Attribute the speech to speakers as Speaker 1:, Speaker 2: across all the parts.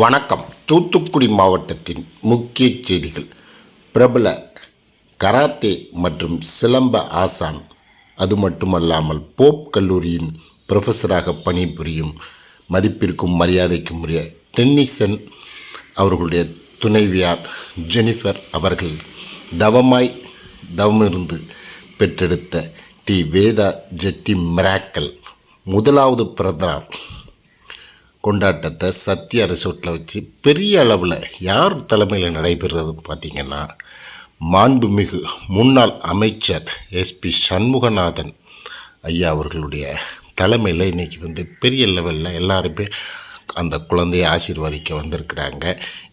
Speaker 1: வணக்கம். தூத்துக்குடி மாவட்டத்தின் முக்கிய செய்திகள். பிரபல கராத்தே மற்றும் சிலம்ப ஆசான் அது மட்டுமல்லாமல் போப் கல்லூரியின் ப்ரொஃபஸராக பணிபுரியும் மதிப்பிற்கும் மரியாதைக்கும் உரிய டென்னிசன் அவர்களுடைய துணைவியார் ஜெனிஃபர் அவர்கள் தவமாய் தவமிருந்து பெற்றெடுத்த டி. வேதா ஜெட்டி மிராக்கல் முதலாவது பிறந்தநாள் கொண்டாட்டத்தை சத்யா ரிசோர்ட்டில் வச்சு பெரிய அளவில் யார் தலைமையில் நடைபெறுறது பார்த்திங்கன்னா மாண்புமிகு முன்னாள் அமைச்சர் எஸ்பி சண்முகநாதன் ஐயா அவர்களுடைய தலைமையில் இன்றைக்கி வந்து பெரிய லெவலில் எல்லாருமே அந்த குழந்தையை ஆசீர்வதிக்க வந்திருக்கிறாங்க.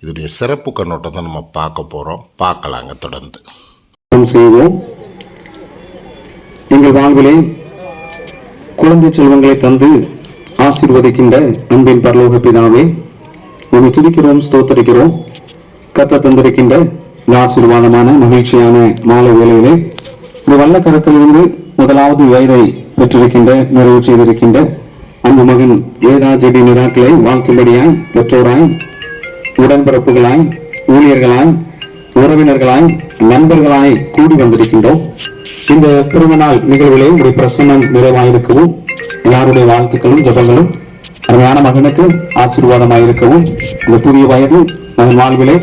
Speaker 1: இதோடைய சிறப்பு கண்ணோட்டம் தான் நம்ம பார்க்க போகிறோம் பார்க்கலாங்க தொடர்ந்து.
Speaker 2: செய்வோம். எங்கள் வாழ்விலே குழந்தை செல்வங்களை தந்து ஆசீர்வதிக்கின்ற அன்பின் பரலோக பிதாவே உன்னை துதிக்கிறோம் ஸ்தோத்தரிக்கிறோம். கத்த தந்திருக்கின்ற ஆசீர்வாதமான மகிழ்ச்சியான மாலை வேலையிலே இந்த வல்ல கரத்திலிருந்து முதலாவது வயதை பெற்றிருக்கின்ற நிறைவு செய்திருக்கின்ற அந்த மகன் ஏதா ஜெடி நிராக்களை வாழ்த்தும்படியாய் பெற்றோராய் உடன்பிறப்புகளாய் ஊழியர்களாய் உறவினர்களாய் நண்பர்களாய் கூடி வந்திருக்கின்றோம். இந்த பிறந்த நாள் நிகழ்விலே உடைய பிரசன்னம் நிறைவாயிருக்கவும் எல்லாருடைய வாழ்த்துக்களும் ஜெபங்களும் அருமையான மகனுக்கு ஆசீர்வாதமாயிருக்கவும் இந்த புதிய வயது மகன் வாழ்விலே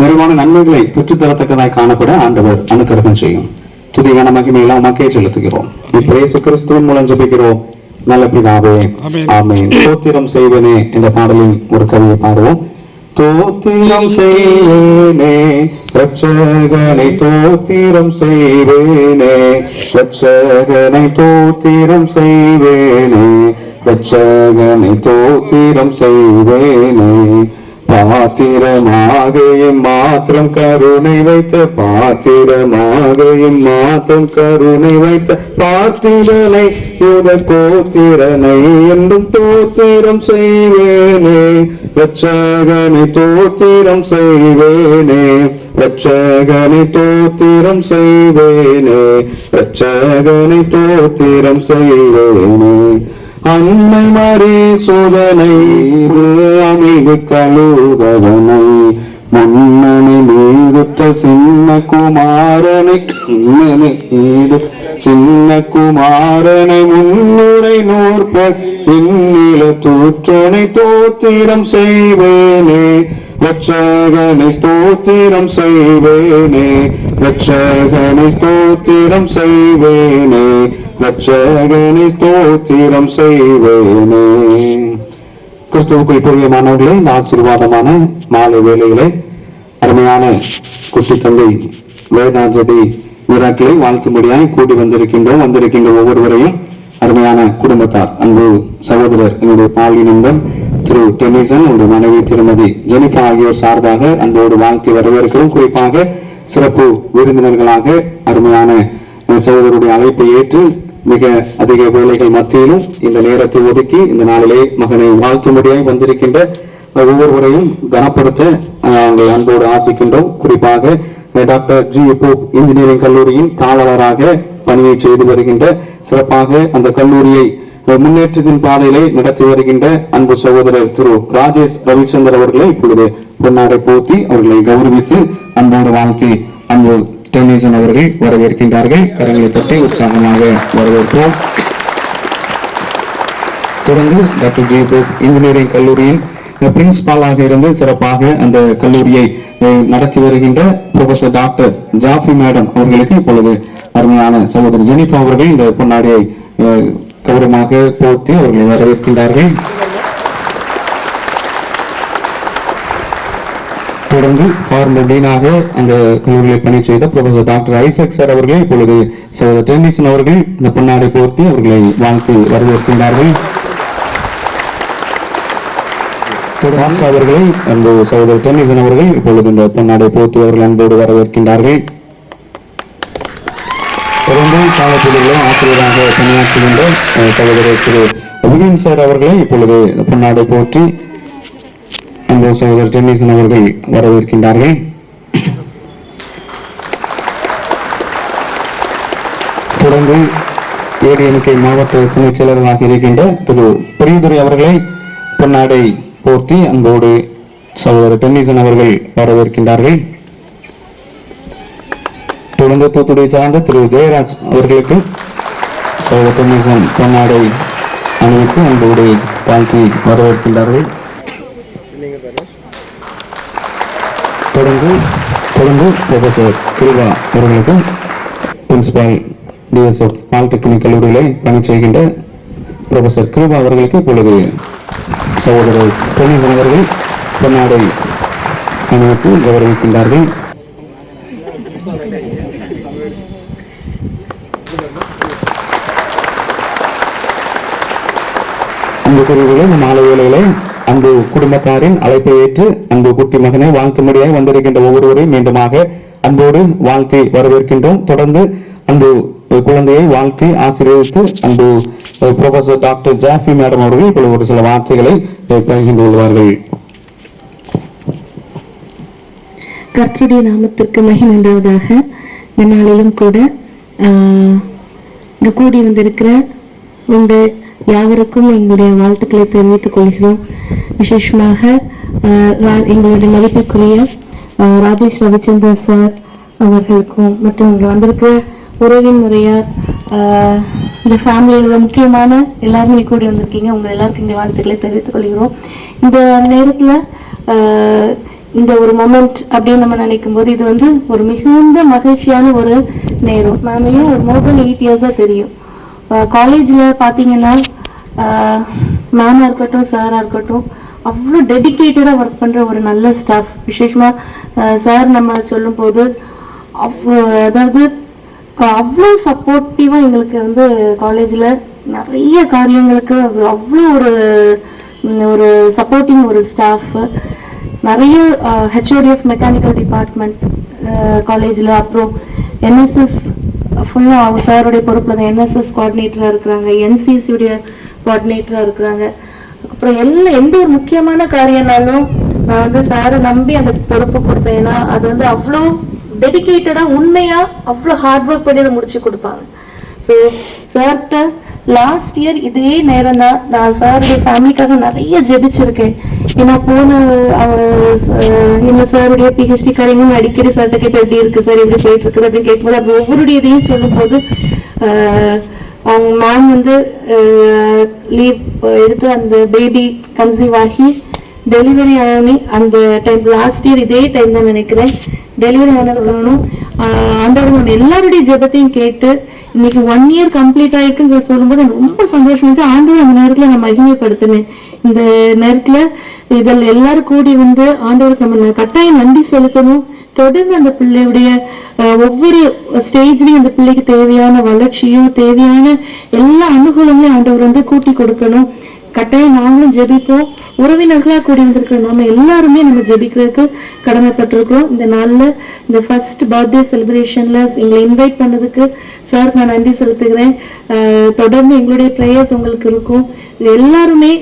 Speaker 2: நிறைவான நன்மைகளை பெற்றுத்தரத்தக்கதாய் காணப்பட ஆண்டவர் அனுக்கிரகம் செய்யும். துதிகான மகிமையெல்லாம் உமக்கே செலுத்துகிறோம். இப்போ இயேசு கிறிஸ்துவின் மூலம் ஜெபிக்கிறோம். நல்ல பிதாவே ஆமென். ஸ்தோத்திரம் செய்வனே என்ற பாடலில் ஒரு கவியை பாடுவோம். தோத்திரம் செய்வேனே ரட்சகனை தோத்திரம் செய்வேனே ரட்சகனை தோத்திரம் செய்வேனே ரட்சகனை தோத்திரம் செய்வேனே. பாத்திரமாக மாத்திரம் கருணை வைத்த பாத்திரமாக மாத்திரம் கருணை வைத்த பார்த்திரனை யுத கோத்திரனை என்றும் தோத்திரம் செய்வேனே. ரட்சகனை தோத்திரம் செய்வேனே. ரட்சகனை தோத்திரம் செய்வேனே. ரட்சகனை தோத்திரம் செய்வேனே. அன்னை மறி சோதனை இது அமைது கழுதவனை முன்னணி மீதுற்ற சின்ன குமாரனை முன்னணி மீது சின்ன குமாரனை முன்னுரை நூற்பல் இந்நில தூற்றனை தோத்திரம் செய்வேனே. ரட்சகனை ஸ்தோத்திரம் செய்வேனே. ரட்சகனை ஸ்தோத்திரம் செய்வேனே. ரட்சகனை ஸ்தோத்திரம் செய்வேனே. கிறிஸ்துவுக்குள் பிரியமானவர்களே இந்த ஆசீர்வாதமான மாலை வேலைகளை அருமையான குட்டி தந்தை வேதாஞ்சலி மிராக்களை வாழ்த்தும்படியாய் கூடி வந்திருக்கின்றோம். வந்திருக்கின்ற ஒவ்வொருவரையும் அருமையான குடும்பத்தார் அன்பு சகோதரர் என்னுடைய பாலி நண்பன் திரு டெனிசன் என்னுடைய மனைவி திருமதி ஜெனிஃபா ஆகியோர் சார்பாக அன்போடு வாழ்த்தி வரவேற்கிறோம். குறிப்பாக சிறப்பு விருந்தினர்களாக அருமையான சகோதரருடைய அழைப்பை ஏற்று மிக அதிக வேலைகள் மத்தியிலும் இந்த நேரத்தை ஒதுக்கி இந்த நாளிலே மகனை வாழ்த்தும்படியாக வந்திருக்கின்ற ஒவ்வொருவரையும் கனப்படுத்த அஹ், அன்போடு ஆசிக்கின்றோம். குறிப்பாக டாக்டர் ஜி. போப் இன்ஜினியரிங் கல்லூரியின் தாளராக பணியை செய்து வருகின்ற சிறப்பாக அந்த கல்லூரியை முன்னேற்றத்தின் பாதையிலே நடத்தி வருகின்ற அன்பு சகோதரர் திரு ராஜேஷ் ரவிச்சந்தர் அவர்களை இப்பொழுது பொன்னாடை போத்தி அவர்களை கௌரவித்து அன்போடு வாழ்த்தி அன்பு டென்னிசன் அவர்கள் வரவேற்கின்றார்கள். கரங்களை தட்டி உற்சாகமாக வரவேற்போம் தொடர்ந்து டாக்டர் ஜே இன்ஜினியரிங் கல்லூரியின் பிரின்சிபாலாக இருந்து சிறப்பாக அந்த கல்லூரியை நடத்தி வருகின்ற ப்ரொஃபசர் டாக்டர் ஜாஃபி மேடம் அவர்களுக்கு இப்பொழுது அருமையான சகோதரி ஜெனிஃபா அவர்கள் இந்த பொன்னாடியை கௌரவமாக போர்த்தி அவர்களை வரவேற்கின்றார்கள் தொடர்ந்து ஃபார்மர் டீனாக அந்த கல்லூரியில் பணி செய்த ப்ரொஃபசர் டாக்டர் ஐசக் சார் அவர்கள் இப்பொழுது சகோதரர் டென்னிசன் அவர்கள் இந்த பொன்னாடை போர்த்தி அவர்களை வாழ்த்து வரவேற்கின்றார்கள். அவர்களை அன்பு சகோதரர் டென்னிசன் அவர்கள் இப்பொழுது இந்த பொன்னாடை போர்த்தி அவர்கள் அன்போடு வரவேற்கின்றார்கள். தொடர்ந்து காலப்பகுதியிலும் ஆசிரியராக பணியாற்றுகின்ற சகோதரர் திரு விபின் சார் அவர்களை இப்பொழுது பொன்னாடை போற்றி அன்பு சகோதரர் டென்னிசன் அவர்கள் வரவேற்கின்றார்கள். தொடர்ந்து ஏடிஎம்கே மாவட்ட துணைச் செயலராக இருக்கின்ற திரு பிரியதுரை அவர்களை பொன்னாடை போர்த்தி அன்போடு சகோதரர் டென்னிசன் அவர்கள் வரவேற்கின்றார்கள். தொடர்ந்து தூத்துக்குடி சார்ந்த திரு ஜெயராஜ் அவர்களுக்கு சகோதரர் டென்னிசன் பொன்னாடை அணிவித்து அன்போடு வாழ்த்தி வரவேற்கின்றார்கள். தொடர்ந்து தொடர்ந்து ப்ரொஃபஸர் கிருபா அவர்களுக்கும் பிரின்சிபால் டிஎஸ்எஃப் பாலிடெக்னிக் கல்லூரியிலே பணி செய்கின்ற ப்ரொஃபஸர் கிருபா அவர்களுக்கு இப்பொழுது சகோதரர் டென்னிசன் அவர்கள் பொன்னாடை அணிவித்து கௌரவிக்கின்றார்கள். அன்பு குருவிலே இந்த மாலை வேலைகளை அன்பு குடும்பத்தாரின் அழைப்பை ஏற்று அன்பு குட்டி மகனை வாழ்த்தும்படியாய் வந்திருக்கின்ற ஒவ்வொருவரையும் மீண்டுமாக அன்போடு வாழ்த்தி வரவேற்கின்றோம். தொடர்ந்து அன்பு குழந்தையை வாழ்த்தி ஆசீர்வதித்து அன்பு ப்ரொஃபசர் டாக்டர் ஜாஃபி மேடம் அவர்கள் இப்பொழுது ஒரு சில வார்த்தைகளை பகிர்ந்து கொள்வார்கள்.
Speaker 3: கர்த்தருடைய நாமத்திற்கு மகிமை உண்டாவதாக. இந்த நாளிலும் கூட இங்கு கூடி வந்திருக்கிற உங்கள் யாவருக்கும் எங்களுடைய வாழ்த்துக்களை தெரிவித்துக் கொள்கிறோம். விசேஷமாக எங்களுடைய மதிப்பிற்குரிய ராஜேஷ் ரவிச்சந்திரன் சார் அவர்களுக்கும் மற்றும் இங்கே வந்திருக்கிற உறவின் முறையார் இந்த ஃபேமிலியோட முக்கியமான எல்லாருமே கூடி வந்திருக்கீங்க. உங்கள் எல்லாருக்கும் இங்கே வாழ்த்துக்களை தெரிவித்துக் கொள்கிறோம். இந்த நேரத்தில் இந்த ஒரு மொமெண்ட் அப்படின்னு நம்ம நினைக்கும் போது இது வந்து ஒரு மிகுந்த மகிழ்ச்சியான ஒரு நேரம். மேமையும் ஒரு மோர் தென் எயிட் இயர்ஸாக தெரியும். காலேஜில் பார்த்தீங்கன்னா மேமாக இருக்கட்டும் சாராக இருக்கட்டும் அவ்வளோ டெடிக்கேட்டடாக ஒர்க் பண்ணுற ஒரு நல்ல ஸ்டாஃப் விசேஷமாக சார் நம்ம சொல்லும்போது அவ்வளோ அதாவது அவ்வளோ சப்போர்ட்டிவாக எங்களுக்கு வந்து காலேஜில் நிறைய காரியங்களுக்கு அவ்வளோ ஒரு ஒரு சப்போர்ட்டிங் ஒரு ஸ்டாஃப் நிறைய ஹெச்ஓடிஎஃப் மெக்கானிக்கல் டிபார்ட்மெண்ட் காலேஜில் அப்புறம் என்எஸ்எஸ் ஃபுல்லாக அவங்க சாருடைய பொறுப்பில் தான் என்எஸ்எஸ் கோஆர்டினேட்டராக இருக்கிறாங்க என்சிசியுடைய கோஆர்டினேட்டராக இருக்கிறாங்க. அப்புறம் எல்லா எந்த ஒரு முக்கியமான காரியம்னாலும் நான் வந்து சாரை நம்பி அந்த பொறுப்பு கொடுப்பேன். ஏன்னா அது வந்து அவ்வளோ டெடிகேட்டடாக உண்மையாக அவ்வளோ ஹார்ட் ஒர்க் பண்ணி அதை முடிச்சு கொடுப்பாங்க. ஸோ சார்கிட்ட லாஸ்ட் இயர் இதே நேரம் தான் நான் சாருடைய ஃபேமிலிக்காக நிறைய ஜெபிச்சிருக்கேன். ஏன்னா போன அவங்க இந்த சாருடைய பிஹெச்டி காரியங்களும் அடிக்கடி சார்கிட்ட எப்படி இருக்கு சார்? எப்படி போயிட்டு இருக்குது அப்படின்னு கேட்கும்போது அப்போ ஒவ்வொருடைய இதையும் சொல்லும்போது ஆஹ், அவங்க மேம் வந்து லீவ் எடுத்து அந்த பேபி கன்சீவ் ஆகி டெலிவரி ஆனி அந்த டைம் லாஸ்ட் இயர் இதே டைம் தான் நினைக்கிறேன். டெலிவரி ஆனதுக்கப்புறம் ஆண்டவர் எல்லாருடைய ஜெபத்தையும் கேட்டு இன்னைக்கு ஒன் இயர் கம்ப்ளீட் ஆயிருக்குன்னு சொல்லி சொல்லும்போது எனக்கு ரொம்ப சந்தோஷம் இருந்துச்சு. ஆண்டவர் அந்த நேரத்துல நான் மகிமைப்படுத்தினேன் இந்த நேரத்துல இதில் எல்லாரும் கூடி வந்து ஆண்டவருக்கு நம்ம கட்டாயம் நன்றி செலுத்தணும். தொடர்ந்து அந்த பிள்ளையுடைய அஹ், ஒவ்வொரு ஸ்டேஜ்லயும் அந்த பிள்ளைக்கு தேவையான வளர்ச்சியும் தேவையான எல்லா அனுகூலங்களையும் ஆண்டவர் வந்து கூட்டி கொடுக்கணும். கட்டாயம் நாங்களும் ஜெபிப்போம். உறவினர்களா கூடி வந்திருக்கிற நாம எல்லாருமே நம்ம ஜெபிக்கிறதுக்கு கடமைப்பட்டிருக்கிறோம். இந்த நாள்ல இந்த ஃபர்ஸ்ட் பர்த்டே செலிப்ரேஷன்ல எங்களை இன்வைட் பண்ணதுக்கு சார் நான் நன்றி செலுத்துகிறேன். தொடர்ந்து எங்களுடைய ப்ரேயர்ஸ் உங்களுக்கு இருக்கும். எல்லாருமே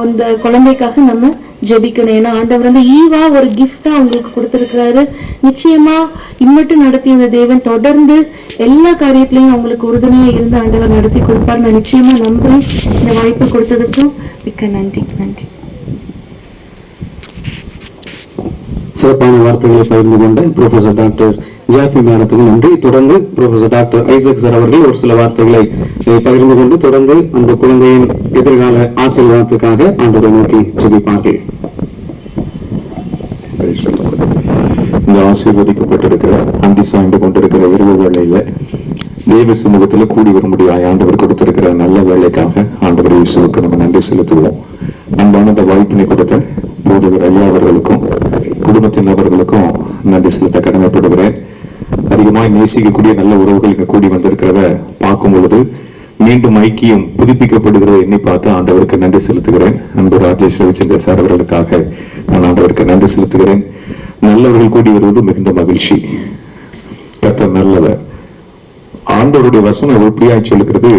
Speaker 3: அந்த குழந்தைக்காக நம்ம ஜெபிக்கணும். ஏன்னா ஆண்டவர் வந்து ஈவா ஒரு கிஃப்டா அவங்களுக்கு கொடுத்துருக்கிறாரு. நிச்சயமா இம்மட்டும் நடத்திய இந்த தேவன் தொடர்ந்து எல்லா காரியத்திலையும் அவங்களுக்கு உறுதுணையா இருந்து ஆண்டவர் நடத்தி கொடுப்பார். நான் நிச்சயமா நம்புறேன். இந்த வாய்ப்பு கொடுத்ததுக்கும் மிக்க நன்றி. நன்றி.
Speaker 2: சிறப்பான வார்த்தைகளை பகிர்ந்து கொண்ட ப்ரொஃபசர் டாக்டர் ஜாஃபி மேடத்துக்கு நன்றி. தொடர்ந்து ப்ரொஃபசர் டாக்டர் ஐசக் சார் அவர்கள் ஒரு சில வார்த்தைகளை பகிர்ந்து கொண்டு தொடர்ந்து அந்த குழந்தையின் எதிர்கால ஆசீர்வாதத்துக்காக ஆண்டோரை நோக்கி ஜெபிப்பார்கள்.
Speaker 4: இந்த ஆசீர்வதிக்கப்பட்டிருக்கிற அந்தி சாய்ந்து கொண்டிருக்கிற இரவு வேளையில தேவ சமூகத்துல கூடி வரும்படியாய் ஆண்டவர் கொடுத்திருக்கிற நல்ல வேலைக்காக ஆண்டவர் இயேசுவுக்கு நம்ம நன்றி செலுத்துவோம். அன்பான இந்த வாய்ப்பினை கொடுத்த போதவர் ஐயா அவர்களுக்கும் குடும்பத்தின் நபர்களுக்கும் நன்றி செலுத்த கடமைப்படுகிறேன். அதிகமாய் நேசிக்கக்கூடிய நல்ல உறவுகள் இங்க கூடி வந்திருக்கிறத பார்க்கும் பொழுது மீண்டும் ஐக்கியம் புதுப்பிக்கப்படுகிறத எண்ணி பார்த்து ஆண்டவருக்கு நன்றி செலுத்துகிறேன். அன்பு ராஜேஷ் ரவிச்சந்திர சார் அவர்களுக்காக நான் ஆண்டவருக்கு நன்றி செலுத்துகிறேன். நல்லவர்கள் கூடி வருவது மிகுந்த மகிழ்ச்சி. கத்த நல்லவர். ஆண்டவருடைய வசனம் எப்படியாய் சொல்லுகிறது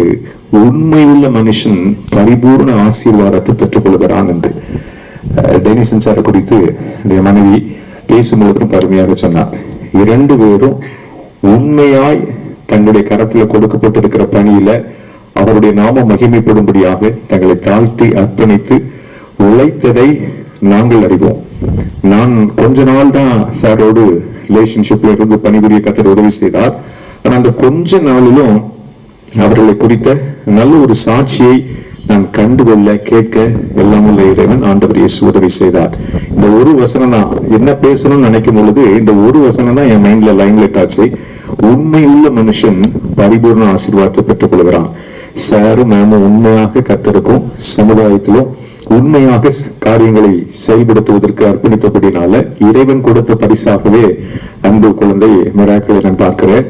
Speaker 4: உண்மையுள்ள மனுஷன் பரிபூர்ண ஆசீர்வாதத்தை பெற்றுக்கொள்கிறான் என்று. டெனிசன் சார் குறித்து என்னுடைய மனைவி பேசும்பொழுது பருமையாக சொன்னார். இரண்டு பேரும் உண்மையாய் தங்களுடைய கரத்துல கொடுக்கப்பட்டிருக்கிற பணியில அவருடைய நாம மகிமைப்படும்படியாக தங்களை தாழ்த்தி அர்ப்பணித்து உழைத்ததை நாங்கள் அறிவோம். நான் கொஞ்ச நாள் தான் சாரோடு ரிலேஷன்ஷிப்ல இருந்து பணிபுரிய கத்தர் உதவி செய்தார். ஆனால் அந்த கொஞ்ச நாளிலும் அவர்களை குறித்த நல்ல ஒரு சாட்சியை நான் கண்டுகொள்ள கேட்க எல்லாம் உள்ள இறைவன் ஆண்டவர் இயேசு உதவி செய்தார். இந்த ஒரு வசனம் தான் என்ன பேசணும்னு நினைக்கும் பொழுது இந்த ஒரு வசனம் தான் என் மைண்ட்ல லைன்லைட் ஆச்சு. உண்மையுள்ள மனுஷன் பரிபூர்ண ஆசீர்வாதத்தை பெற்றுக் கொள்கிறான். சாரும் மேமும் உண்மையாக கத்திருக்கும் சமுதாயத்திலும் உண்மையாக காரியங்களை செயல்படுத்துவதற்கு அர்ப்பணித்தபடினால இறைவன் கொடுத்த பரிசாகவே அன்பு குழந்தை மிராக்களை நான் பார்க்கிறேன்.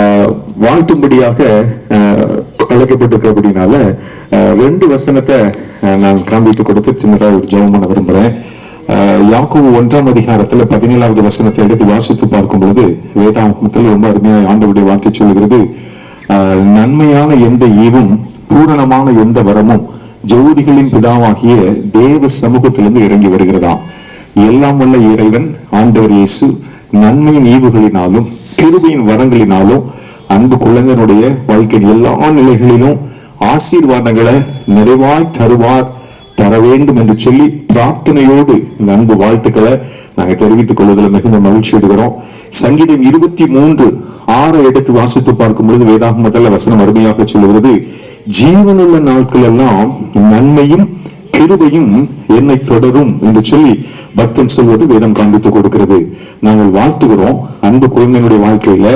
Speaker 4: ஆஹ் வாழ்த்தும்படியாக அழைக்கப்பட்டிருக்கிறபடினால ரெண்டு வசனத்தை நான் காண்பித்து கொடுத்து சின்னதாக ஒரு ஜெயம் பண்ண விரும்புகிறேன் யாக்கோவு ஒன்றாம் அதிகாரத்துல பதினேழாவது வசனத்தை எடுத்து வாசித்து பார்க்கும் பொழுது வேதாகமத்தில் ரொம்ப அருமையாக ஆண்டவருடைய வார்த்தை சொல்லுகிறது. ஆஹ் நன்மையான எந்த ஈவும் பூரணமான எந்த வரமும் ஜோதிகளின் பிதாவாகிய தேவ சமூகத்திலிருந்து இறங்கி வருகிறதாம். எல்லாம் உள்ள இறைவன் ஆண்டவர் இயேசு நன்மையின் ஈவுகளினாலும் கிருபையின் வரங்களினாலும் அன்பு குழந்தையினுடைய வாழ்க்கையின் எல்லா நிலைகளிலும் ஆசீர்வாதங்களை நிறைவாய் தருவார். தர வேண்டும் என்று சொல்லி பிரார்த்தனையோடு இந்த அன்பு வாழ்த்துக்களை நாங்கள் தெரிவித்துக் கொள்வதில் மிகுந்த மகிழ்ச்சி எடுக்கிறோம் சங்கீதம் இருபத்தி மூன்று ஆறை எடுத்து வாசித்து பார்க்கும் பொழுது வேதாகமத்தில் வசனம் அருமையாக சொல்லுகிறது. ஜீவனுள்ள நாட்கள் எல்லாம் நன்மையும் கிருபையும் என்னை தொடரும் என்று சொல்லி பக்தன் சொல்வது வேதம் காண்பித்து கொடுக்கிறது. நாங்கள் வாழ்த்துகிறோம். அன்பு குழந்தைகளுடைய வாழ்க்கையில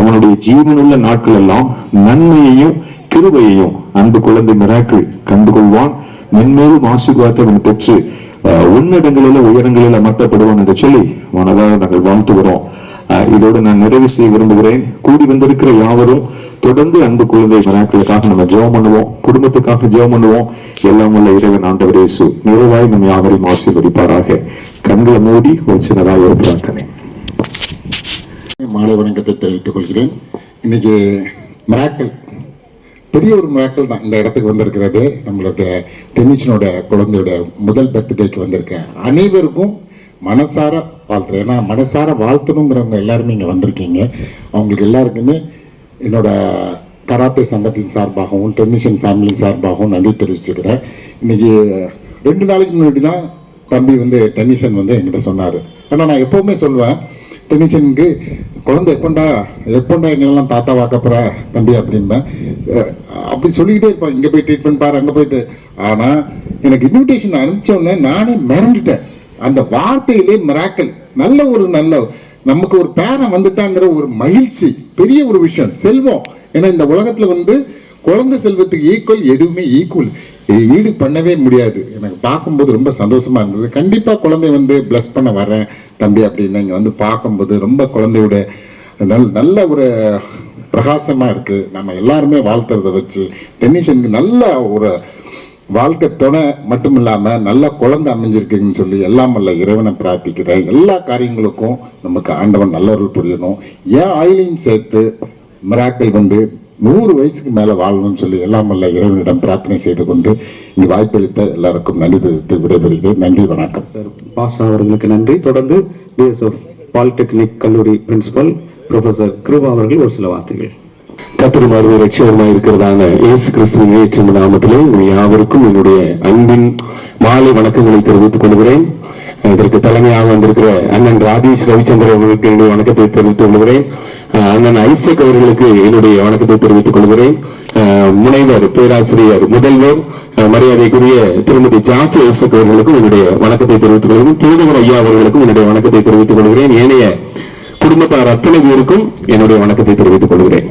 Speaker 4: அவனுடைய ஜீவனுள்ள நாட்கள் எல்லாம் நன்மையையும் கிருபையையும் அன்பு குழந்தை மிராக்கள் கண்டுகொள்வான். மென்மேலும் ஆசீர்வாதத்தை அவன் பெற்று உன்னதங்களில உயரங்களில் அமர்த்தப்படுவான் என்று சொல்லி மனதாக நாங்கள் வாழ்த்துகிறோம். அஹ், இதோடு நான் நிறைவு செய்ய விரும்புகிறேன். கூடி வந்திருக்கிற யாவரும் தொடர்ந்து அன்பு குழந்தை மிராக்களுக்காக நம்ம ஜெபம் பண்ணுவோம். குடும்பத்துக்காக ஜெபம் பண்ணுவோம். எல்லாம் உள்ள இறைவன் ஆண்டவர் இயேசு நிறைவாய் நம்ம யாவரையும் ஆசீர்வதிப்பாராக. கண்களை மூடி ஒரு சின்னதாக ஒரு பிரார்த்தனை.
Speaker 1: மாலை வணக்கத்தை தெரிவித்துக் கொள்கிறேன். இன்னைக்கு மிராக்கள் பெரிய ஒரு மிராக்கள் தான் இந்த இடத்துக்கு வந்திருக்கிறது. நம்மளுடைய டென்னிஷனோட குழந்தையோட முதல் பர்த்டேக்கு வந்திருக்கேன் அனைவருக்கும் மனசார வாழ்த்துறேன் ஏன்னா மனசார வாழ்த்தணுங்கிறவங்க எல்லாருமே இங்கே வந்திருக்கீங்க. அவங்களுக்கு எல்லாருக்குமே என்னோட கராத்தே சங்கத்தின் சார்பாகவும் டென்னிஷன் ஃபேமிலி சார்பாகவும் நன்றி தெரிவிச்சுக்கிறேன். இன்றைக்கி ரெண்டு நாளைக்கு முன்னாடி தான் தம்பி வந்து டென்னிஷன் வந்து என்கிட்ட சொன்னார். ஆனால் நான் எப்போவுமே சொல்லுவேன் டென்னிஷனுக்கு குழந்தை எப்பண்டா? எப்பண்டா எங்களெல்லாம் தாத்தா வாக்கப்புற தம்பி அப்படிம்பேன் அப்படி சொல்லிக்கிட்டே இருப்பான். இங்கே போய் ட்ரீட்மெண்ட் பாரு அங்கே போயிட்டு. ஆனால் எனக்கு இன்விடேஷன் அனுப்பிச்சோடனே நானே மிரண்டுட்டேன். அந்த வார்த்தையிலே மிராக்கல் நல்ல ஒரு நல்ல நமக்கு ஒரு பேரன் வந்துட்டாங்கிற ஒரு மகிழ்ச்சி. பெரிய ஒரு விஷயம். செல்வம். ஏன்னா இந்த உலகத்தில் வந்து குழந்தை செல்வத்துக்கு ஈக்குவல் எதுவுமே ஈக்குவல் ஈடு பண்ணவே முடியாது. எனக்கு பார்க்கும்போது ரொம்ப சந்தோஷமாக இருந்தது. கண்டிப்பாக குழந்தை வந்து ப்ளஸ் பண்ண வரேன் தம்பி அப்படின்னு இங்கே வந்து பார்க்கும்போது ரொம்ப குழந்தையோட நல் நல்ல ஒரு பிரகாசமாக இருக்குது நம்ம எல்லாருமே வாழ்த்துறத வச்சு டென்னிஷனுக்கு நல்ல ஒரு வாழ்க்கை துணை மட்டும் இல்லாமல் நல்ல குழந்தை அமைஞ்சிருக்குன்னு சொல்லி எல்லாம் அல்ல இறைவனை பிரார்த்திக்கிறேன். எல்லா காரியங்களுக்கும் நமக்கு ஆண்டவன் நல்லருள் புரியணும். ஏன் ஆயிலையும் சேர்த்து மிராக்கள் வந்து நூறு வயசுக்கு மேல வாழணும்னு சொல்லி எல்லாம் வல்ல இறைவனிடம் பிரார்த்தனை செய்து கொண்டு இங்கு வாய்ப்பளித்த எல்லாருக்கும் நன்றி தெரிவித்து விடைபெறுகிறேன். நன்றி வணக்கம்.
Speaker 2: சார் பாஸ்டர் அவர்களுக்கு நன்றி. தொடர்ந்து டிஎஸ்எஃப் பாலிடெக்னிக் கல்லூரி பிரின்சிபல் ப்ரொஃபசர் கிருபா அவர்கள் ஒரு சில வார்த்தைகள்.
Speaker 5: கத்திரமாறு ரட்சகருமாய் இருக்கிறதான இயேசு கிறிஸ்துவின் ஏற்ற நாமத்திலே உங்கள் யாவருக்கும் என்னுடைய அன்பின் மாலை வணக்கங்களை தெரிவித்துக் கொள்கிறேன். இதற்கு தலைமையாக வந்திருக்கிற அண்ணன் ராஜேஷ் ரவிச்சந்திரன் அவர்களுக்கு என்னுடைய வணக்கத்தை தெரிவித்துக் கொள்கிறேன். அண்ணன் ஐசக் அவர்களுக்கு என்னுடைய வணக்கத்தை தெரிவித்துக் கொள்கிறேன். முனைவர் பேராசிரியர் முதல்வர் மரியாதைக்குரிய திருமதி ஜாஃபி ஐசக் அவர்களுக்கும் என்னுடைய வணக்கத்தை தெரிவித்துக் கொள்கிறேன். தூதுவர் ஐயா அவர்களுக்கும் என்னுடைய வணக்கத்தை தெரிவித்துக் கொள்கிறேன். ஏனைய குடும்பத்தார் அத்தனை பேருக்கும் என்னுடைய வணக்கத்தை தெரிவித்துக் கொள்கிறேன்.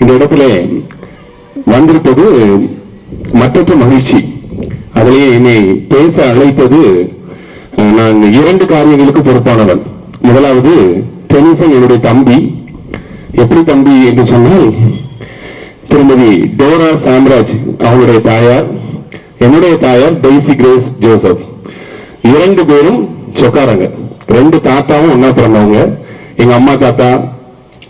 Speaker 5: இந்த இடத்துல வந்திருப்பது மற்றற்ற மகிழ்ச்சி. அதிலேயே என்னை பேச அழைத்தது நான் இரண்டு காரியங்களுக்கு பொறுப்பானவன். முதலாவது டெனிசன் என்னுடைய தம்பி எப்படி தம்பி என்று சொன்னால் திருமதி டோரா சாம்ராஜ் அவங்களுடைய தாயார் என்னுடைய தாயார் டெய்சி கிரேஸ் ஜோசப். இரண்டு பேரும் சொக்காரங்க. ரெண்டு தாத்தாவும் ஒன்னா பிறந்தவங்க. எங்க அம்மா தாத்தா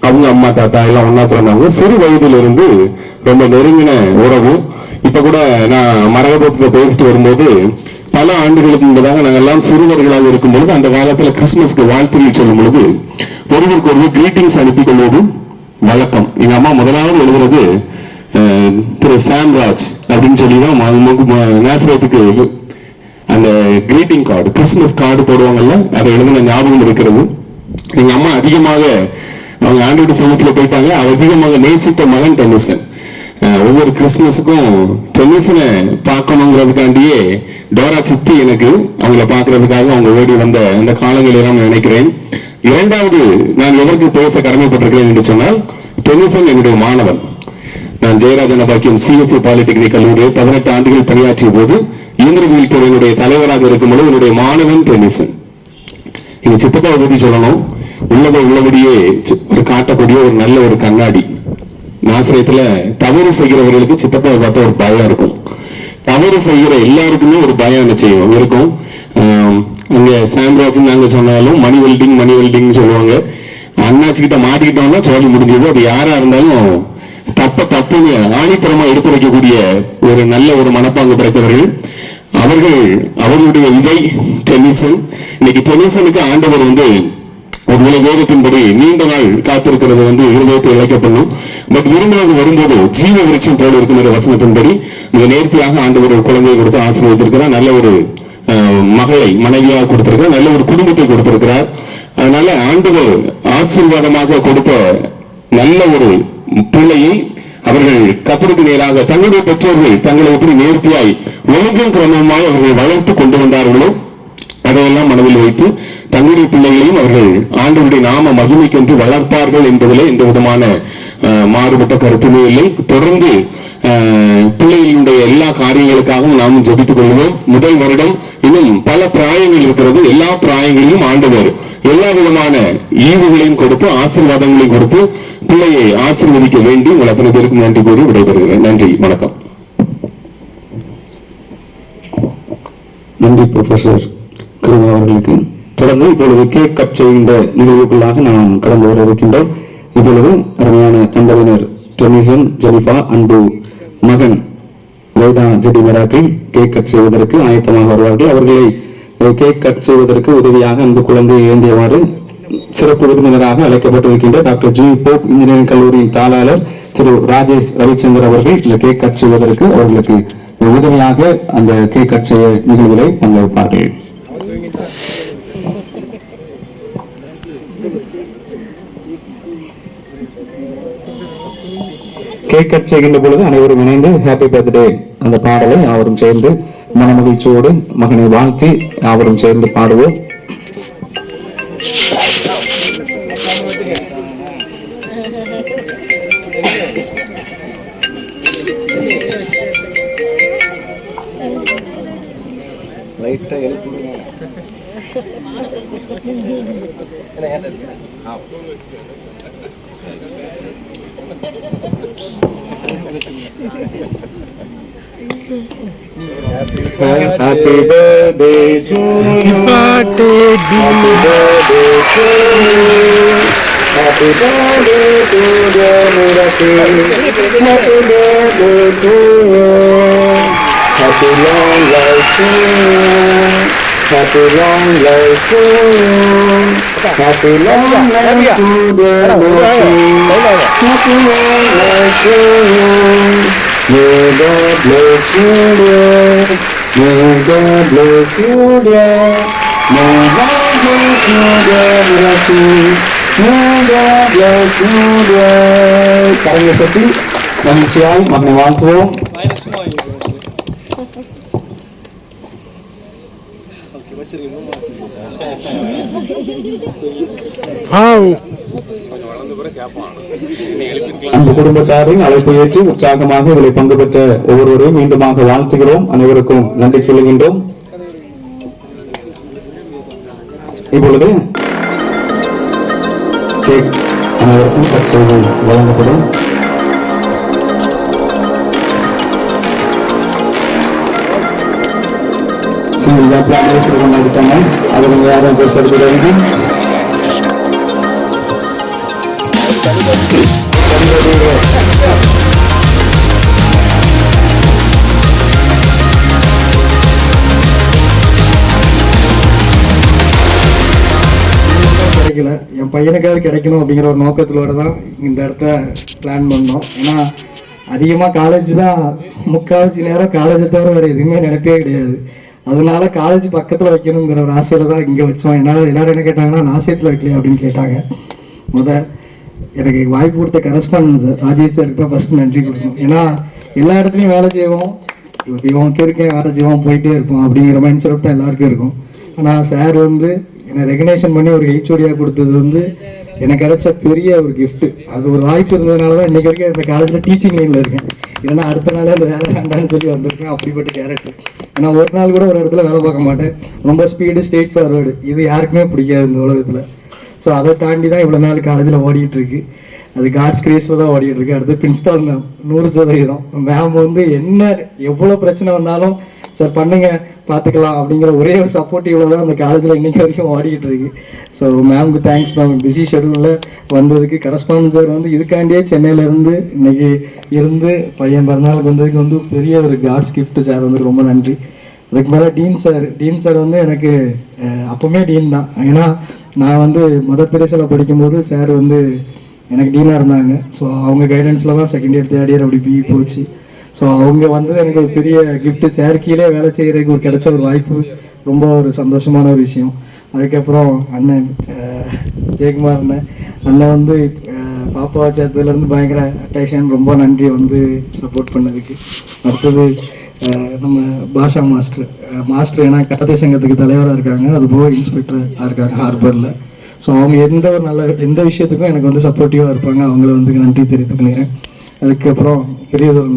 Speaker 5: அவங்க அம்மா தாத்தா எல்லாம் ஒன்னா பிறந்தவங்க. சிறு வயதிலிருந்து இருந்து ரொம்ப நெருங்கின உறவு. இப்ப கூட நான் மரகபத்துல பேசிட்டு வரும்போது பல ஆண்டுகளுக்கு முன்பதாக நாங்கள் எல்லாம் சிறுவர்களாக இருக்கும் பொழுது அந்த காலத்துல கிறிஸ்துமஸ்க்கு வாழ்த்துக்கள் சொல்லும் பொழுது ஒருவருக்கு ஒருவர் கிரீட்டிங்ஸ் அனுப்பிக் கொள்வது வழக்கம். எங்க அம்மா முதலாவது எழுதுறது அஹ், திரு சாம்ராஜ் அப்படின்னு சொல்லி தான் நேசரத்துக்கு அந்த கிரீட்டிங் கார்டு கிறிஸ்மஸ் கார்டு போடுவாங்கல்ல அதை எழுதின ஞாபகம் இருக்கிறது. எங்க அம்மா அதிகமாக அவங்க ஆண்டோட சமூகத்துல போயிட்டாங்க அவர் அதிகமாக நேசித்த மகன் டென்னிசன். அஹ் ஒவ்வொரு கிறிஸ்துமஸுக்கும் டென்னிசனை பார்க்கணுங்கிறதுக்காண்டியே டோரா சித்தி எனக்கு அவங்கள பார்க்கறதுக்காக அவங்க ஓடி வந்த அந்த காலங்களை எல்லாம் நான் நினைக்கிறேன். இரண்டாவது நான் எதற்கு பேச கடமைப்பட்டிருக்கிறேன் என்று சொன்னால் டென்னிசன் என்னுடைய மாணவன். நான் ஜெயராஜன பாக்கியம் சிஎஸ்சி பாலிடெக்னிக் கல்லூரியில் பதினெட்டு ஆண்டுகள் பணியாற்றிய போது இயந்திரவியல் துறையினுடைய தலைவராக இருக்கும் போது என்னுடைய மாணவன் டென்னிசன். எங்க சித்தப்பாவை பத்தி சொல்லணும். உள்ளதை உள்ளபடியே ஒரு காட்டக்கூடிய ஒரு நல்ல ஒரு கண்ணாடி. நாசிரியத்துல தவறு செய்கிறவர்களுக்கு சித்தப்பாவை பார்த்தா ஒரு பயம் இருக்கும். தவறு செய்கிற எல்லாருக்குமே ஒரு பயம் என்ன செய்யும் இருக்கும் இங்கே சாம்ராஜ்னு நாங்கள் சொன்னாலும் மணி வெல்டிங் மணி வெல்டிங் சொல்லுவாங்க. அண்ணாச்சிக்கிட்ட மாட்டிக்கிட்டோம்னா சோழி முடிஞ்சது அது யாராக இருந்தாலும் தப்ப தப்புன்னு ஆணித்தரமாக எடுத்து வைக்கக்கூடிய ஒரு நல்ல ஒரு மனப்பாங்கு படைத்தவர்கள். அவர்கள் அவர்களுடைய விதை டென்னிசன் இன்னைக்கு டென்னிசனுக்கு ஆண்டவர் வந்து ஒரு உலக வேதத்தின்படி நீண்ட நாள் காத்திருக்கிறது வந்து இருதயத்தை இழைக்கப்படணும். பட் விரும்பினது வரும்போது ஜீவ விருட்சம் போல இருக்குங்கிற வசனத்தின்படி மிக நேர்த்தியாக ஆண்டவர் ஒரு குழந்தையை கொடுத்து ஆசீர்வதித்திருக்கிறார். நல்ல ஒரு மகளை மனைவியாக கொடுத்திருக்கிறார் நல்ல ஒரு குடும்பத்தை கொடுத்திருக்கிறார். அதனால ஆண்டவர் ஆசீர்வாதமாக கொடுத்த நல்ல ஒரு பிள்ளையை அவர்கள் கத்தருக்கு நேராக தங்களுடைய பெற்றோர்கள் தங்களை எப்படி நேர்த்தியாய் ஒழுங்கும் கிரமமாய் அவர்கள் வளர்த்து கொண்டு வந்தார்களோ அதையெல்லாம் மனதில் வைத்து தங்களுடைய பிள்ளைகளையும் அவர்கள் ஆண்டவருடைய நாம மகிமைக்கென்று வளர்ப்பார்கள் என்பதிலே எந்த விதமான மாறுபட்ட கருத்துமே இல்லை. தொடர்ந்து பிள்ளைகளுடைய எல்லா காரியங்களுக்காகவும் நாம் ஜபித்துக் கொள்வோம் முதல் வருடம் இன்னும் பல பிராயங்கள் இருக்கிறது. எல்லா பிராயங்களிலும் ஆண்டவர் எல்லா விதமான ஈவுகளையும் கொடுத்து ஆசீர்வாதங்களையும் கொடுத்து பிள்ளையை ஆசீர்வதிக்க வேண்டி உங்கள் அத்தனை பேருக்கும் நன்றி கூறி விடைபெறுகிறேன். நன்றி வணக்கம்.
Speaker 2: நன்றி ப்ரொஃபசர் கிருமா அவர்களுக்கு. தொடர்ந்து இப்பொழுது கேக் கப் செய்கின்ற நிகழ்வுக்குள்ளாக நாம் கடந்து வர இருக்கின்றோம். இப்பொழுது அருமையான தம்பதியினர் டெனிசன் ஜெனிஃபா அன்பு மகன் வேதா ஜெடி மெராக்கில் கேக் கட் செய்வதற்கு ஆயத்தமாக வருவார்கள். அவர்களை கேக் கட் செய்வதற்கு உதவியாக அன்பு குழந்தையை ஏந்தியவாறு சிறப்பு விருந்தினராக அழைக்கப்பட்டிருக்கின்ற டாக்டர் ஜி போப் இன்ஜினியரிங் கல்லூரியின் தாளாளர் திரு ராஜேஷ் ரவிச்சந்தர் அவர்கள் இந்த கேக் கட் செய்வதற்கு அவர்களுக்கு உதவியாக அந்த கேக் கட் செய்ய நிகழ்வுகளை பங்கேற்பார்கள். கேக் கட் செய்கின்ற பொழுது அனைவரும் இணைந்து ஹாப்பி பர்த்டே அந்த பாடலை யாவரும் சேர்ந்து மனமகிழ்ச்சியோடு மகனை வாழ்த்தி யாவரும் சேர்ந்து பாடுவோம். Happy birthday to you. Happy birthday to you. Happy birthday to the. Happy birthday to you. Happy long life to you. Happy long life to you. Happy long life to the miracle. Happy long life to you. May God bless you, dear. May God bless you, dear. May God bless you, dear. Miracle. May God bless you, dear. கரங்களை தட்டி மகிழ்ச்சியாய் மகனை வாழ்த்துவோம் அன்பு குடும்பத்தாரின் அழைப்பு ஏற்று உற்சாகமாக இதில் பங்கு பெற்ற ஒவ்வொருவரையும் மீண்டுமாக வாழ்த்துகிறோம். அனைவருக்கும் நன்றி சொல்லுகின்றோம். இப்பொழுது கேக் அனைவருக்கும் கட் செய்து வழங்கப்படும். சிங்கிள் பிளான் வயசுக்கு மாட்டாங்க. அதை நீங்க யாரும் பேசுறது கிடையாது
Speaker 6: கிடைக்கல. என் பையனுக்காவது கிடைக்கணும் அப்படிங்கிற ஒரு நோக்கத்திலோட தான் இந்த இடத்த பிளான் பண்ணோம். ஏன்னா அதிகமாக காலேஜ் தான் முக்கால்வாசி நேரம் காலேஜை தவிர வேறு எதுவுமே நினைப்பே கிடையாது. அதனால காலேஜ் பக்கத்தில் வைக்கணுங்கிற ஒரு ஆசையில் தான் இங்கே வச்சோம். என்னால் எல்லோரும் என்ன கேட்டாங்கன்னா நாசியத்தில் வைக்கலையா? அப்படின்னு கேட்டாங்க. முத எனக்கு வாய்ப்பு கொடுத்த கரஸ்பாண்ட் சார் ராஜேஷ் சாருக்கு தான் ஃபஸ்ட் நன்றி கொடுக்கணும். ஏன்னா எல்லா இடத்துலையும் வேலை செய்வோம். இவ- இவன் இருக்கேன் வேலை செய்வோம் போயிட்டே இருப்போம் அப்படிங்கிற மைண்ட் செட் தான் எல்லாருக்கும் இருக்கும். ஆனால் சார் வந்து என்னை ரெகனேஷன் பண்ணி ஒரு ஹெச்ஓடியாக கொடுத்தது வந்து எனக்கு கிடைச்ச பெரிய ஒரு கிஃப்ட்டு அது ஒரு வாய்ப்பு இருந்ததுனால தான் இன்னைக்கு வரைக்கும் இந்த காலேஜில் டீச்சிங் லைனில் இருக்கேன். ஏன்னா அடுத்த நாளே அந்த வேலை வேண்டாம்னு சொல்லி வந்திருக்கேன் அப்படிப்பட்ட கேரக்டர் ஏன்னா ஒரு நாள் கூட ஒரு இடத்துல வேலை பார்க்க மாட்டேன். ரொம்ப ஸ்பீடு ஸ்டேட் ஃபார்வேர்டு இது யாருக்குமே பிடிக்காது இந்த உலகத்தில். ஸோ அதை தாண்டி தான் இவ்வளோ நாள் காலேஜில் ஓடிட்டு இருக்கு அது காட்ஸ் கிரேஸில் தான் ஓடிட்டு இருக்கு அடுத்து பிரின்ஸ்பால் மேம் நூறு சதவீதம். மேம் வந்து என்ன எவ்வளோ பிரச்சனை வந்தாலும் சார் பண்ணுங்க. பார்த்துக்கலாம் அப்படிங்கிற ஒரே ஒரு சப்போர்ட்டிவில் தான் அந்த காலேஜில் இன்றைக்கி வரைக்கும் ஓடிக்கிட்டு இருக்கு. ஸோ மேம்க்கு தேங்க்ஸ் மேம் பிஸி ஷெடியூலில் வந்ததுக்கு கரஸ்பாண்ட் சார் வந்து இதுக்காண்டியே சென்னையிலேருந்து இன்றைக்கி இன்னைக்கு இருந்து பையன் பிறந்தநாளுக்கு வந்ததுக்கு வந்து பெரிய ஒரு காட்ஸ் கிஃப்ட் சார் வந்து ரொம்ப நன்றி. அதுக்கு மேலே டீன் சார் டீன் சார் வந்து எனக்கு அப்போவுமே டீன் தான். ஏன்னா நான் வந்து மதர் தெரேசாவில் படிக்கும்போது சார் வந்து எனக்கு டீனாக இருந்தாங்க. ஸோ அவங்க கைடன்ஸில் தான் செகண்ட் இயர் தேர்ட் இயர் அப்படி பிஇ போச்சு. ஸோ அவங்க வந்து எனக்கு ஒரு பெரிய கிஃப்ட்டு செயற்கையிலே வேலை செய்கிறதுக்கு ஒரு கிடைச்ச ஒரு வாய்ப்பு. ரொம்ப ஒரு சந்தோஷமான ஒரு விஷயம். அதுக்கப்புறம் அண்ணன் ஜெயக்குமார் அண்ணன். அண்ணன் வந்து பாப்பா பாப்பாவை சேர்த்ததுலேருந்து பயங்கர அட்டேஷன் ரொம்ப நன்றி வந்து சப்போர்ட் பண்ணதுக்கு. அடுத்தது நம்ம பாஷா மாஸ்டர். மாஸ்டர் ஏன்னா கராத்தே சங்கத்துக்கு தலைவராக இருக்காங்க. அதுபோக இன்ஸ்பெக்டராக இருக்காங்க ஹார்பரில் ஸோ அவங்க எந்த ஒரு நல்ல எந்த விஷயத்துக்கும் எனக்கு வந்து சப்போர்ட்டிவாக இருப்பாங்க. அவங்கள வந்து நன்றி தெரிவித்துக்கொள்கிறேன் அதுக்கப்புறம் பெரியதொரு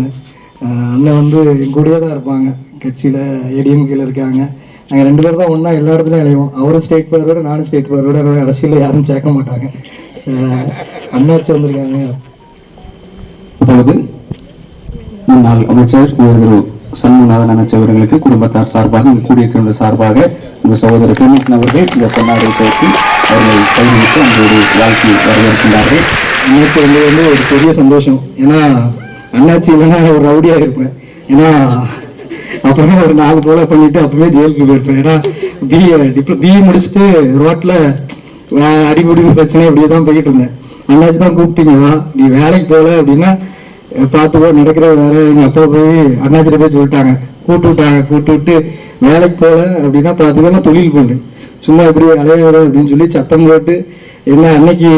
Speaker 6: அண்ணன் வந்து கூடயே தான் இருப்பாங்க. கட்சியில் ஏடிஎம்கேல இருக்காங்க. நாங்கள் ரெண்டு பேரும் தான் ஒன்றா எல்லா இடத்துலையும் இணைவோம். அவரும் ஸ்டேட் பிளேயரோட நானும் ஸ்டேட் பிளேயரோட அரசியலில் யாரும் சேர்க்க மாட்டாங்க. ச- அண்ணாச்சி வந்திருக்காங்க.
Speaker 2: இப்பொழுது முன்னாள் அமைச்சர் உயர்திரு சண்முகநாதன் அமைச்சர் அவர்களுக்கு குடும்பத்தார் சார்பாக இங்கு கூடியிருக்கின்ற சார்பாக உங்கள் சகோதரர் கிருமேசன் அவர்கள் இந்த பொன்னாடை கட்டி அவர்களை கைவிட்டு அங்கோடு வாழ்த்தி வரவேற்கின்றார்கள்.
Speaker 6: வந்து வந்து ஒரு பெரிய சந்தோஷம். ஏன்னா அண்ணாச்சி இல்லைன்னா ஒரு ரவுடியாக இருப்பேன். ஏன்னா அப்புறமே ஒரு நாலு போல பண்ணிட்டு அப்பவே ஜெயிலுக்கு போயிருப்பேன். ஏன்னா பிஏ டிப்ள பிஇ முடிச்சுட்டு ரோட்டில் அடிபடி பிரச்சனை அப்படியே தான் போய்கிட்டு இருந்தேன். அண்ணாச்சி தான் கூப்பிட்டீங்களா நீ வேலைக்கு போகல அப்படின்னா பார்த்துக்கோ நடக்கிற வேற. எங்கள் அப்பா போய் அண்ணாச்சிட்ட போய் சொல்லிட்டாங்க. கூட்டு விட்டாங்க கூட்டு விட்டு வேலைக்கு போகல அப்படின்னா பார்த்துக்கோ நான் தொழில் பண்ணேன் சும்மா இப்படி அலையாத அப்படின்னு சொல்லி சத்தம் போட்டு என்ன அன்னைக்கு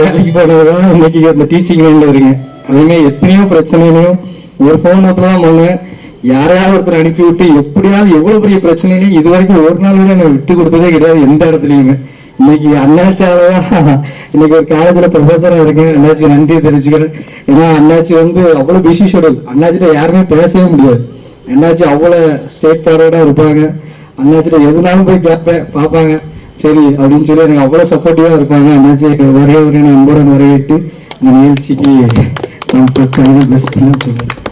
Speaker 6: வேலைக்கு போனதுதான் அன்னைக்கு அந்த டீச்சிங் லைனில் இருக்கேன் அதேமாதிரி எத்தனையோ பிரச்சனையிலையும் ஒரு ஃபோன் நோட்டில் தான் பண்ணுவேன் யாரையாவது ஒருத்தர் அனுப்பி விட்டு எப்படியாவது எவ்வளோ பெரிய பிரச்சனையிலையும் இது வரைக்கும் ஒரு நாள் கூட எனக்கு விட்டு கொடுத்ததே கிடையாது எந்த இடத்துலையுமே. இன்னைக்கு அண்ணாச்சியால இன்னைக்கு ஒரு காலேஜில் ப்ரொஃபஸராக இருக்கேன். அண்ணாச்சி நன்றியை தெரிஞ்சுக்கிறேன் ஏன்னா அண்ணாச்சி வந்து அவ்வளோ பிஸி ஷெடியூல் அண்ணாச்சிட்ட யாருமே பேசவே முடியாது. அண்ணாச்சி அவ்வளோ ஸ்டேட் ஃபார்வர்டாக இருப்பாங்க. அண்ணாச்சிட்ட எதுனாலும் போய் கேட்பேன் பார்ப்பாங்க சரி அப்படின்னு சொல்லி எனக்கு அவ்வளோ சப்போர்ட்டிவாக இருப்பாங்க. அண்ணாச்சி வருகை வருகை அன்புடன் வரவேற்று இந்த நிகழ்ச்சிக்கு tempo para cair nas pinturas. Né?